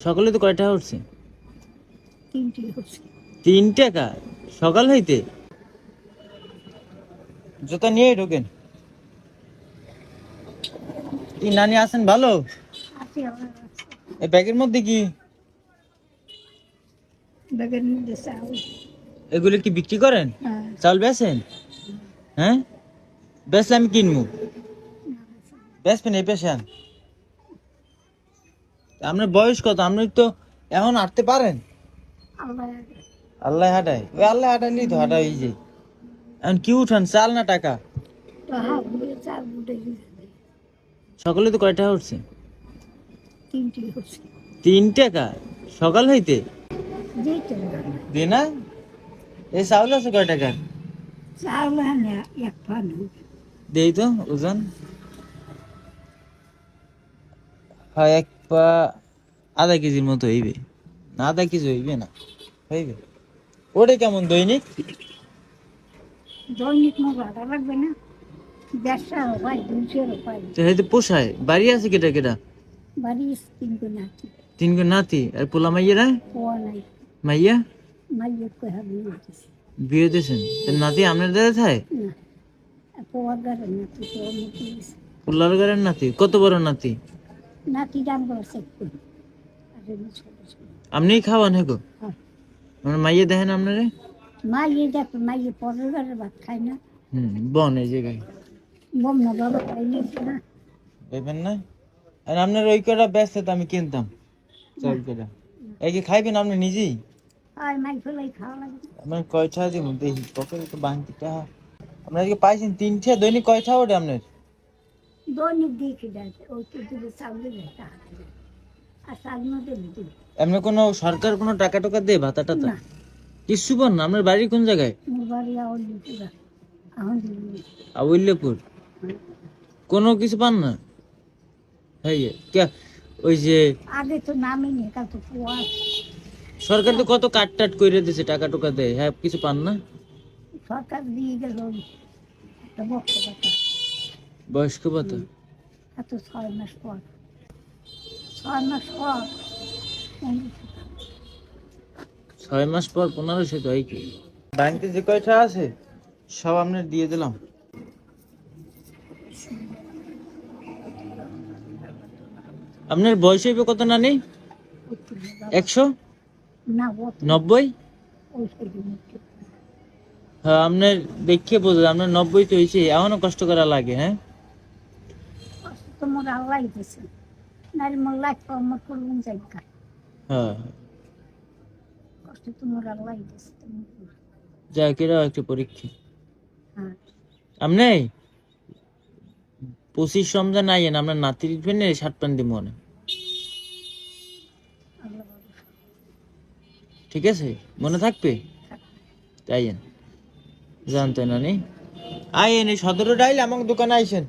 সকালে তো কয়টা উঠছে? তিন টাকা সকাল হইতে? জুতা নিয়ে ঢোকেন। কি নানি আছেন ভালো? এই ব্যাগের মধ্যে কি? ব্যাগের মধ্যে চাউল। এগুলো কি বিক্রি করেন? হ্যাঁ। চাল বেচেন? হ্যাঁ? বেচলে আমি কিনবো। বেচবেন এই পেশান? আপনার বয়স কত? আপনি তো এখন হাঁটতে পারেন? আল্লাহ হাঁটায়। ওই আল্লাহ হাঁটাইলেই তো হাঁটা এই যে। এখন কি উঠান? চাল না টাকা? সকালে তো কয়টা উঠছে? তিন টাকা? সকাল হইতে? দে না। এই চাউল আছে কয় পান দেই তো ওজন হয় এক পা আধা কেজির মতো হইবে। না আধা কেজি হইবে না হইবে। ওটা কেমন দৈনিক? দৈনিক ভাড়া লাগবে না। পোষায়। বাড়ি আছে কেটা কেটা? বাড়ি তিন গো নাতি। আর পোলা মাইয়েরা? মাইয়া? বিয়ে দিয়েছেন নাতি আপনার থাকে পোলার নাতি। কত বড় নাতি? নাতি দাম আপনি খাওয়ান হেগো হ্যাঁ। আমার মাইয়ে দেখেন আপনারে? মা ইয়ে দেখো মা ইয়ে পরের ভাত খায় না। হুম বন এই জায়গায়। বম না বাবা খাই না না। আর আপনার ওই কটা ব্যস্ত তো আমি কিনতাম। চাল কটা এই কি খাইবেন আপনি নিজেই? আর মাই ফেলাই খাওয়া লাগে। আপনার কয়টা দেখি পকেটে তো বাংতি টাকা আপনার কি পাইছেন তিনটে? দৈনিক কয়টা ওটা আপনার? দৈনিক দিয়ে ওই যেতে আর এমনি কোনো সরকার কোনো টাকা টাকা দেয় ভাতা টাতা না কিছু পান না আপনার বাড়ি কোন জায়গায় বাড়ি দিবি কোনো কিছু পান না এই যে, ওই যে আগে তো নামই নেই কাল তো পোয়া সরকার তো কত কাট টাট করে দিছে টাকা টাকা দেয় হ্যাঁ কিছু পান না সরকার দিয়ে গেল একটা বক্স বয়স্ক ভাতা এত ছয় মাস পর ছয় মাস পর ছয় মাস পর পনেরোশো তো হয় কি ব্যাংকে যে কয়টা আছে সব আপনার দিয়ে দিলাম আপনার বয়স হইবে কত না নেই একশো নব্বই হ্যাঁ আপনার দেখিয়ে বোঝা আপনার নব্বই তো হয়েছে এখনও কষ্ট করা লাগে হ্যাঁ তো মোর আল্লাহ দিয়েছে নারী আমার জায়গা। হ্যাঁ। কষ্ট তো মোর আল্লাহ দিয়েছে তুমি করো। একটা পরীক্ষা। হ্যাঁ। আপনি পঁচিশ রমজান আইয়েন আপনার নাতির জন্য ষাট পান দিব আল্লাহ বাবা ঠিক আছে? মনে থাকবে? তাইয়েন জানতেন না নি আইয়েন এই সতেরো ডাইল আমার দোকানে আইসেন